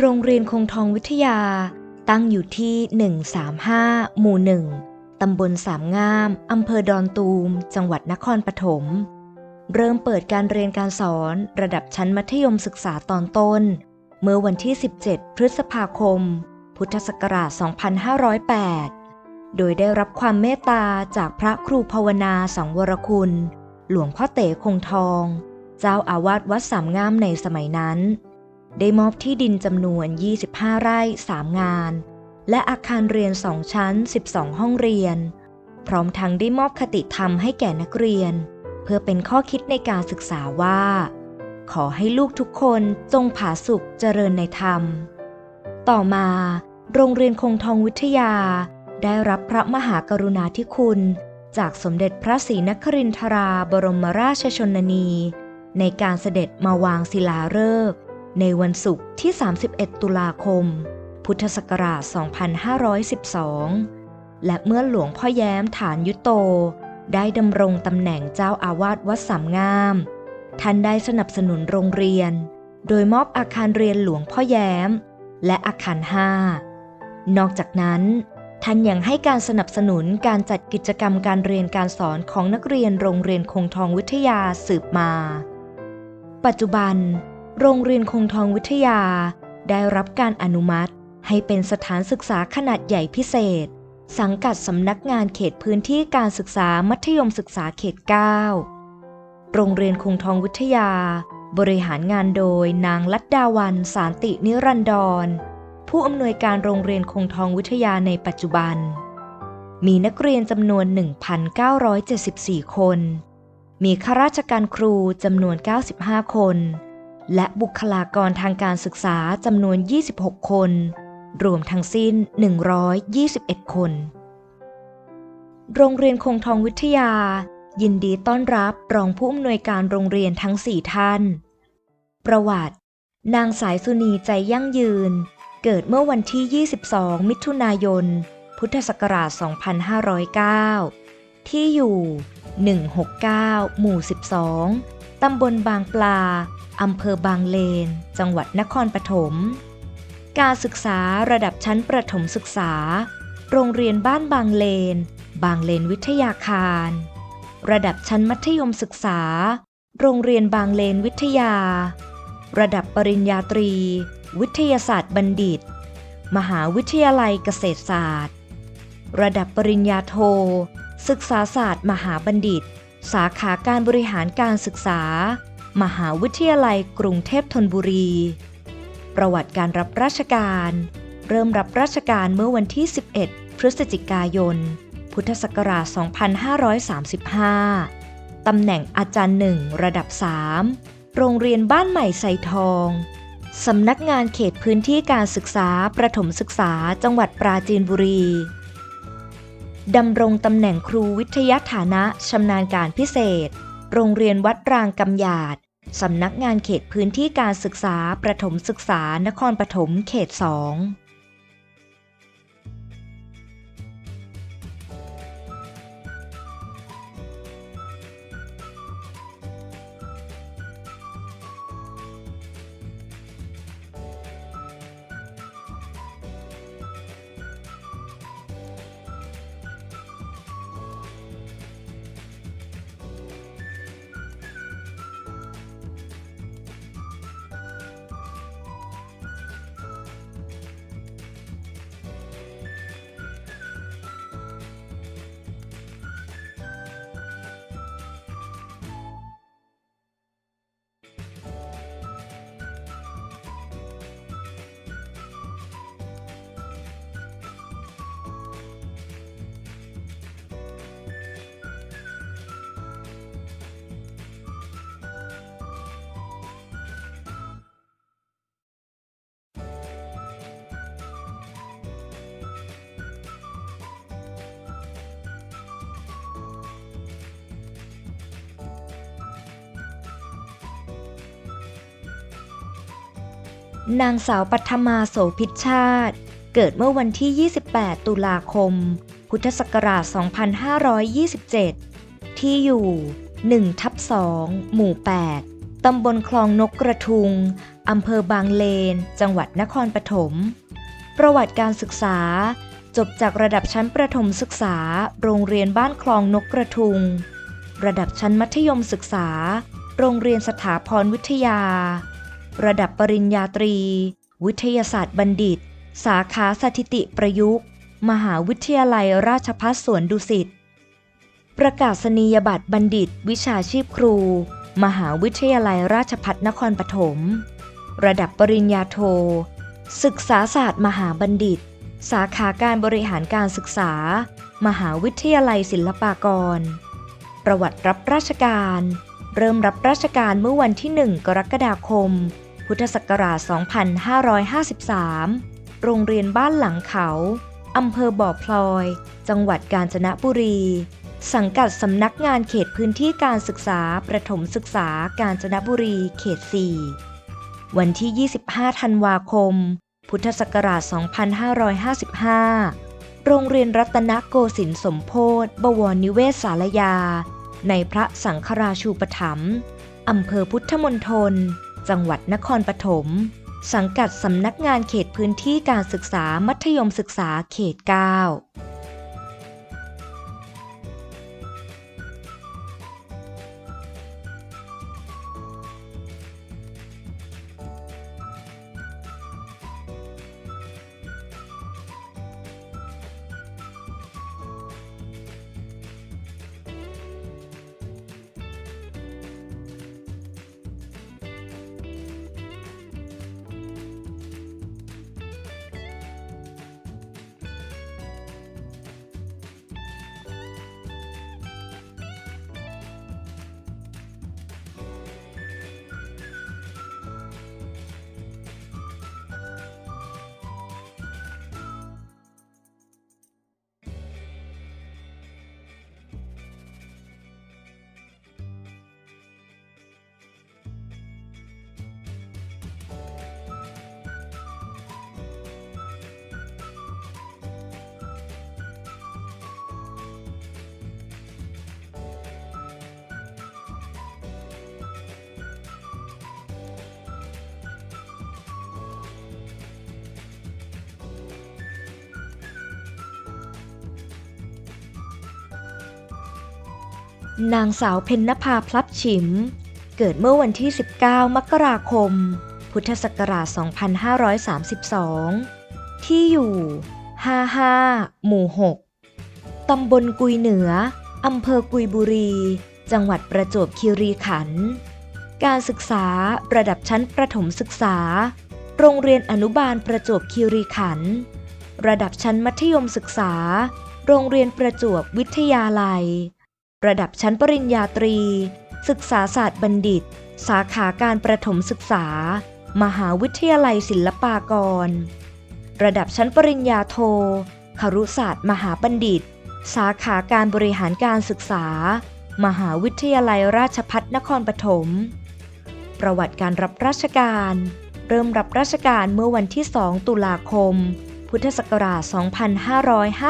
โรงเรียนคงทองวิทยา ตั้งอยู่ที่ 135 หมู่ 1 ตำบลสามงาม อำเภอดอนตูม จังหวัดนครปฐม เริ่มเปิดการเรียนการสอนระดับชั้นมัธยมศึกษาตอนต้น เมื่อวันที่ 17 พฤษภาคม พุทธศักราช 2508 โดยได้รับความเมตตาจากพระครูภาวนาสังวรคุณ หลวงพ่อเต๋คงทอง เจ้าอาวาสวัดสามงามในสมัยนั้น ได้มอบที่ดินจำนวน 25 ไร่ 3 งาน และอาคารเรียน 2 ชั้น 12 ห้องเรียน พร้อมทั้งได้มอบคติธรรมให้แก่นักเรียน เพื่อเป็นข้อคิดในการศึกษาว่า ขอให้ลูกทุกคนจงผาสุกเจริญในธรรม ต่อมา โรงเรียนคงทองวิทยา ได้รับพระมหากรุณาธิคุณ จากสมเด็จพระศรีนครินทราบรมราชชนนี ในการเสด็จมาวางศิลาฤกษ์ ในวันศุกร์ที่ 31 ตุลาคม พุทธศักราช 2512 และเมื่อหลวงพ่อแย้มฐานยุโต ได้ดำรงตำแหน่งเจ้าอาวาสวัดสามงาม ท่านได้สนับสนุนโรงเรียน โดยมอบอาคารเรียนหลวงพ่อแย้ม และอาคารห้านอกจากนั้น ท่านยังให้การสนับสนุนการจัดกิจกรรมการเรียนการสอนของนักเรียนโรงเรียนคงทองวิทยาสืบมา ปัจจุบัน โรงเรียนคงทองวิทยา ได้รับการอนุมัติ ให้เป็นสถานศึกษาขนาดใหญ่พิเศษ สังกัดสำนักงานเขตพื้นที่การศึกษามัธยมศึกษาเขต 9 โรงเรียนคงทองวิทยา บริหารงานโดยนางลัดดาวันสารตินิรันดร ผู้อำนวยการโรงเรียนคงทองวิทยาในปัจจุบัน มีนักเรียนจำนวน 1,974 คน มีข้าราชการครูจำนวน 95 คน และบุคลากรทางการศึกษาจำนวน 26 คน รวมทั้งสิ้น 121 คน โรงเรียนคงทองวิทยา ยินดีต้อนรับรองผู้อำนวยการโรงเรียนทั้ง 4 ท่าน ประวัติ นางสายสุนีใจยั่งยืน เกิดเมื่อวันที่ 22 มิถุนายน พุทธศักราช 2509 ที่อยู่ 169 หมู่ 12 ตำบลบางปลา อำเภอบางเลน จังหวัดนครปฐม การศึกษาระดับชั้นประถมศึกษา โรงเรียนบ้านบางเลน บางเลนวิทยาคาร ระดับชั้นมัธยมศึกษา โรงเรียนบางเลนวิทยา ระดับปริญญาตรี วิทยาศาสตร์บัณฑิต มหาวิทยาลัยเกษตรศาสตร์ ระดับปริญญาโท ศึกษาศาสตร์มหาบัณฑิต สาขาการบริหารการศึกษา มหาวิทยาลัยกรุงเทพธนบุรี ประวัติการรับราชการ เริ่มรับราชการเมื่อวันที่ 11 พฤศจิกายน พุทธศักราช 2535 ตำแหน่งอาจารย์หนึ่งระดับ 3 โรงเรียนบ้านใหม่ไซทองสำนักงานเขตพื้นที่การศึกษาประถมศึกษาจังหวัดปราจีนบุรี ดำรงตำแหน่งครูวิทยาฐานะชำนาญการพิเศษ โรงเรียนวัดรางกำหยาดสำนักงานเขตพื้นที่การศึกษาประถมศึกษานครปฐมเขต2 นางสาวปัทมาโสพิชชาติ เกิดเมื่อวันที่ 28 ตุลาคม พุทธศักราช 2527 ที่อยู่ 1 ทับ 2 หมู่ 8 ตำบลคลองนกกระทุง อำเภอบางเลน จังหวัดนครปฐม ประวัติการศึกษา จบจากระดับชั้นประถมศึกษา โรงเรียนบ้านคลองนกกระทุง ระดับชั้นมัธยมศึกษา โรงเรียนสถาพรวิทยา ระดับปริญญาตรี วิทยาศาสตร์บัณฑิต สาขาสถิติประยุกต์ มหาวิทยาลัยราชภัฏสวนดุสิต ประกาศนียบัตรบัณฑิต วิชาชีพครู มหาวิทยาลัยราชภัฏนครปฐม ระดับปริญญาโท ศึกษาศาสตร์มหาบัณฑิต สาขาการบริหารการศึกษา มหาวิทยาลัยศิลปากร ประวัติรับราชการเริ่มรับราชการเมื่อวันที่ 1 กรกฎาคม พุทธศักราช 2553 โรงเรียนบ้านหลังเขาอำเภอบ่อพลอย จังหวัดกาญจนบุรี สังกัดสำนักงานเขตพื้นที่การศึกษาประถมศึกษากาญจนบุรีเขต 4 วันที่ 25 ธันวาคม พุทธศักราช 2555 โรงเรียนรัตนโกสินทร์สมโพธิบวรนิเวศสารยา ในพระสังฆราชูปถัมภ์อำเภอพุทธมณฑล จังหวัดนครปฐม สังกัดสำนักงานเขตพื้นที่การศึกษามัธยมศึกษาเขต 9 นางสาวเพ็ญนภาพลับฉิม เกิดเมื่อวันที่ 19 มกราคม พุทธศักราช 2532 ที่อยู่ 55 หมู่ 6 ตำบลกุยเหนือ อำเภอกุยบุรี จังหวัดประจวบคีรีขันธ์ การศึกษาระดับชั้นประถมศึกษา โรงเรียนอนุบาลประจวบคีรีขันธ์ ระดับชั้นมัธยมศึกษา โรงเรียนประจวบวิทยาลัย ระดับชั้นปริญญาตรี ศึกษาศาสตร์บัณฑิต สาขาการประถมศึกษา มหาวิทยาลัยศิลปากร ระดับชั้นปริญญาโทครุศาสตร์มหาบัณฑิต สาขาการบริหารการศึกษา มหาวิทยาลัยราชภัฏนครปฐม ประวัติการรับราชการ เริ่มรับราชการเมื่อวันที่ 2 ตุลาคม พุทธศักราช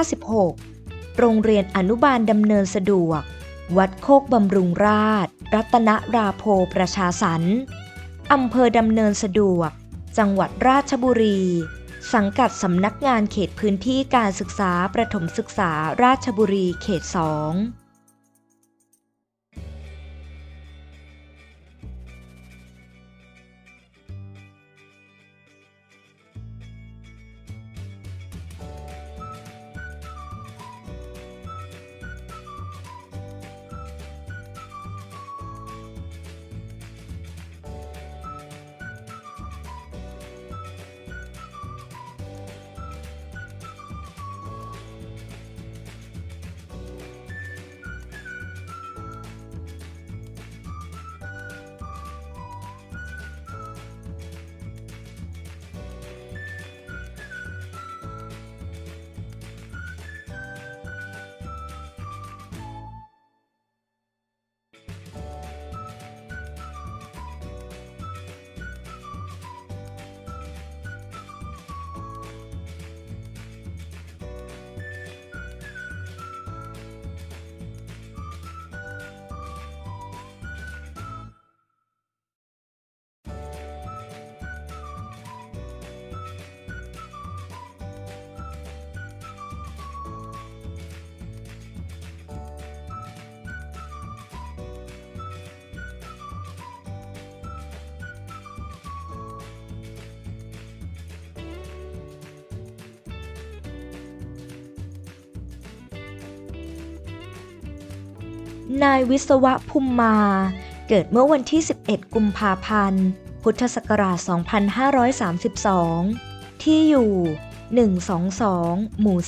2556 โรงเรียนอนุบาลดำเนินสะดวก วัดโคกบำรุงราช รัตนราโพประชาสรรค์อำเภอดำเนินสะดวก จังหวัดราชบุรี สังกัดสำนักงานเขตพื้นที่การศึกษาประถมศึกษาราชบุรีเขตสอง นายวิศวะภูมิมา เกิดเมื่อวันที่ 11 กุมภาพันธ์ พุทธศักราช 2532 ที่อยู่ 122 หมู่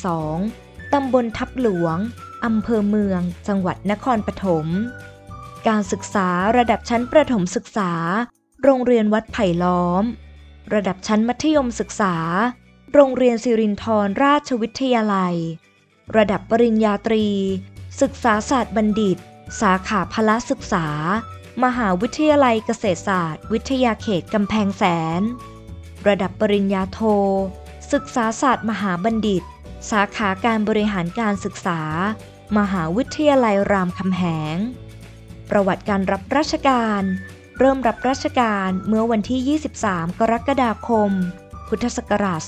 2 ตำบลทับหลวง อำเภอเมือง จังหวัดนครปฐม การศึกษาระดับชั้นประถมศึกษา โรงเรียนวัดไผ่ล้อม ระดับชั้นมัธยมศึกษา โรงเรียนสิรินธรราชวิทยาลัย ระดับปริญญาตรี ศึกษาศาสตร์บัณฑิต สาขาพละศึกษา มหาวิทยาลัยเกษตรศาสตร์ วิทยาเขตกำแพงแสน ระดับปริญญาโท ศึกษาศาสตร์มหาบัณฑิต สาขาการบริหารการศึกษา มหาวิทยาลัยรามคำแหง ประวัติการรับราชการ เริ่มรับราชการเมื่อวันที่ 23 กรกฎาคม พุทธศักราช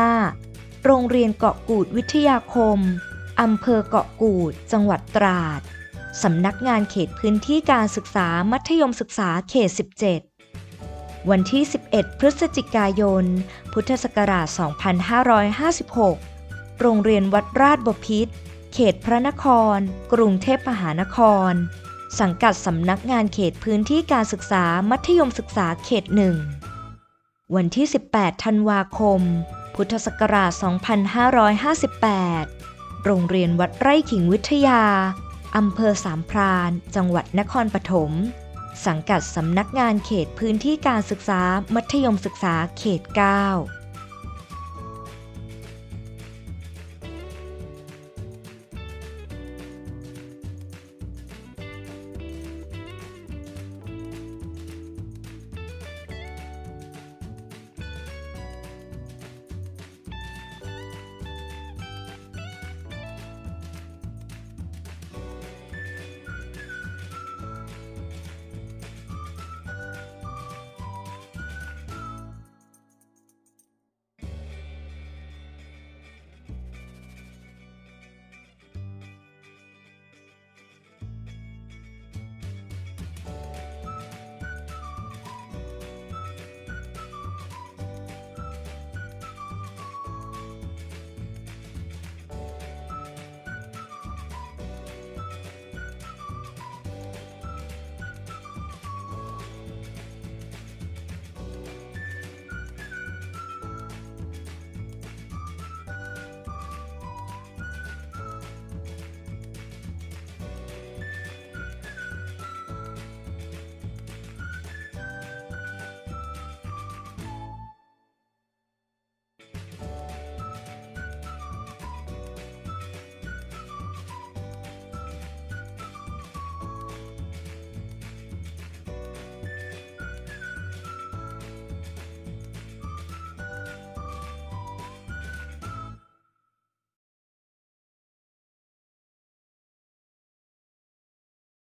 2555 โรงเรียนเกาะกูดวิทยาคม อำเภอเกาะกูด จังหวัดตราด สำนักงานเขตพื้นที่การศึกษามัธยมศึกษาเขต 17 วันที่ 11 พฤศจิกายน พุทธศักราช 2556 โรงเรียนวัดราชบพิตรเขตพระนคร กรุงเทพมหานคร สังกัดสำนักงานเขตพื้นที่การศึกษามัธยมศึกษาเขตหนึ่ง วันที่ 18 ธันวาคม พุทธศักราช 2558 โรงเรียนวัดไร่ขิงวิทยา อำเภอสามพราน จังหวัดนครปฐม สังกัดสำนักงานเขตพื้นที่การศึกษา มัธยมศึกษาเขต 9